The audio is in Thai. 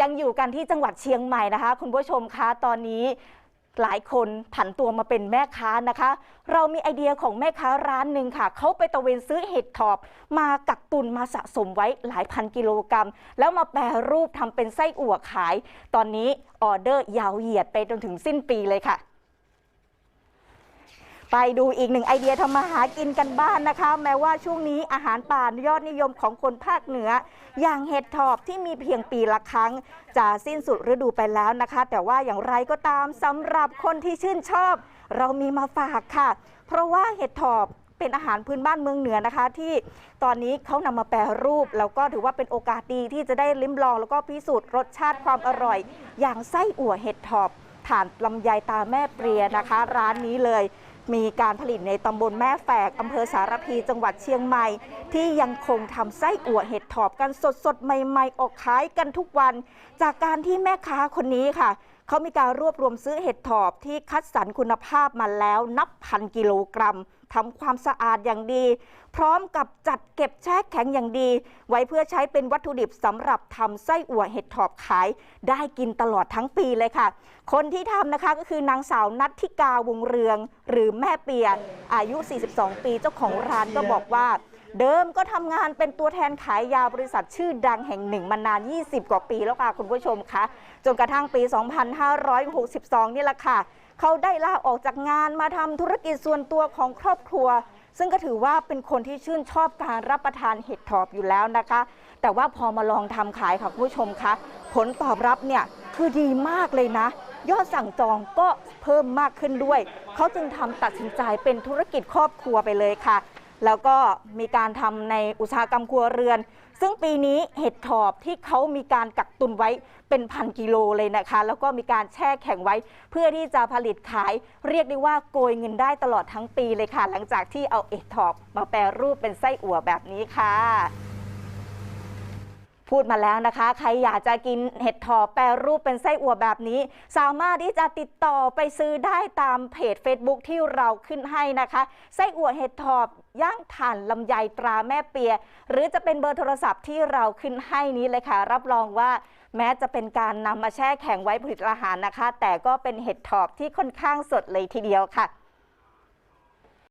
ยังอยู่กันที่จังหวัดเชียงใหม่นะคะ คุณผู้ชมคะตอนนี้หลายคนผันตัวมาเป็นแม่ค้านะคะ เรามีไอเดียของแม่ค้าร้านหนึ่งค่ะ เขาไปตะเวนซื้อเห็ดถอบ มากักตุนมาสะสมไว้หลายพันกิโลกรัม แล้วมาแปรรูปทำเป็นไส้อั่วขาย ตอนนี้ออเดอร์ยาวเหยียดไปจนถึงสิ้นปีเลยค่ะ ไปดูอีกหนึ่งไอเดียทำมาหากินกันบ้านนะคะ แม้ว่าช่วงนี้อาหารป่ายอดนิยมของคนภาคเหนือ อย่างเห็ดถอบที่มีเพียงปีละครั้ง จะสิ้นสุดฤดูไปแล้วนะคะ แต่ว่าอย่างไรก็ตามสำหรับคนที่ชื่นชอบ เรามีมาฝากค่ะ เพราะว่าเห็ดถอบเป็นอาหารพื้นบ้านเมืองเหนือนะคะ ที่ตอนนี้เขานำมาแปรรูป แล้วก็ถือว่าเป็นโอกาสดีที่จะได้ลิ้มลอง แล้วก็พิสูจน์รสชาติความอร่อย อย่างไส้อั่วเห็ดถอบฐานลำไยตาแม่เปรียนะคะ ร้านนี้เลย มีการผลิตในตำบลแม่แฝกอำเภอสารพีจังหวัดเชียงใหม่ ที่ยังคงทำไส้อั่วเห็ดถอบกันสดๆ ใหม่ๆ ออกขายกันทุกวัน จากการที่แม่ค้าคนนี้ค่ะ เขามีการรวบรวมซื้อเห็ดถอบที่คัดสรรคุณภาพมาแล้วนับพันกิโลกรัม ทำความสะอาดอย่างดี พร้อมกับจัดเก็บแช่แข็งอย่างดี ไว้เพื่อใช้เป็นวัตถุดิบสำหรับทำไส้อั่วเห็ดถอบขาย ได้กินตลอดทั้งปีเลยค่ะ คนที่ทำนะคะก็คือนางสาวนัทธิกาวงเรือง หรือแม่เปีย อายุ 42 ปีเจ้าของร้านก็บอกว่า เดิมก็ทำงานเป็นตัวแทนขายยาบริษัทชื่อดังแห่งหนึ่งมานาน 20 กว่าปีแล้วค่ะคุณผู้ชมคะ จนกระทั่งปี 2562 นี่แหละค่ะ เขาได้ลาออกจากงานมาทำธุรกิจส่วนตัวของครอบครัว ซึ่งก็ถือว่าเป็นคนที่ชื่นชอบการรับประทานเห็ดถอบอยู่แล้วนะคะ แต่ว่าพอมาลองทำขายค่ะคุณผู้ชมคะผลตอบรับเนี่ยคือดีมากเลยนะยอดสั่งจองก็เพิ่มมากขึ้นด้วย เขาจึงทำตัดสินใจเป็นธุรกิจครอบครัวไปเลยค่ะ แล้วก็มีการทำในอุตสาหกรรมครัวเรือน ซึ่งปีนี้เห็ดถอบที่เขามีการกักตุนไว้เป็นพันกิโลเลยนะคะ แล้วก็มีการแช่แข็งไว้ เพื่อที่จะผลิตขาย เรียกได้ว่าโกยเงินได้ตลอดทั้งปีเลยค่ะ หลังจากที่เอาเห็ดถอบมาแปรรูปเป็นไส้อั่วแบบนี้ค่ะ พูดมาแล้วนะคะ ใครอยากจะกินเห็ดถอบแปรรูปเป็นไส้อั่วแบบนี้ สามารถที่จะติดต่อไปซื้อได้ตามเพจ Facebook ที่เราขึ้นให้นะคะ ไส้อั่วเห็ดถอบย่างถ่านลำไยตราแม่เปีย หรือจะเป็นเบอร์โทรศัพท์ที่เราขึ้นให้นี้เลยค่ะ รับรองว่าแม้จะเป็นการนำมาแช่แข็งไว้ผลิตอาหารนะคะ แต่ก็เป็นเห็ดถอบที่ค่อนข้างสดเลยทีเดียวค่ะ